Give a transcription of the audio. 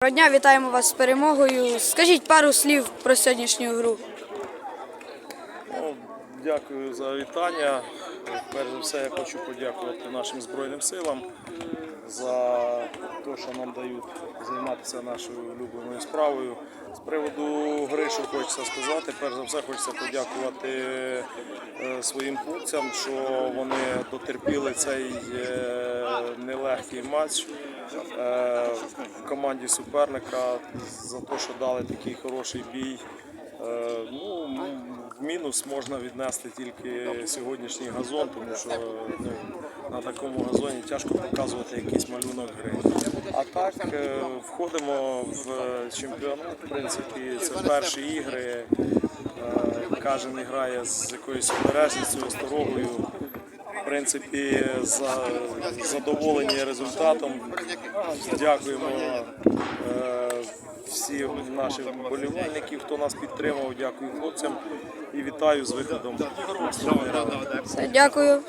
Доброго дня, вітаємо вас з перемогою. Скажіть пару слів про сьогоднішню гру. Ну, дякую за вітання. Перш за все, я хочу подякувати нашим Збройним силам за те, що нам дають займатися нашою улюбленою справою. З приводу гри, що хочеться сказати, перш за все хочеться подякувати е, своїм хлопцям, що вони дотерпіли цей е, нелегкий матч е, команді суперника за те, що дали такий хороший бій. Е, Ну, в мінус можна віднести тільки сьогоднішній газон, тому що ну, на такому газоні тяжко показувати якийсь малюнок гри. А так, е, входимо в чемпіонат. В принципі, це перші ігри. Е, Кожен грає з якоюсь обережністю, осторогою. Принципі, за задоволені результатом. Дякуємо е, всім нашим вболівальників, хто нас підтримав. Дякую хлопцям і вітаю з виходом дякую.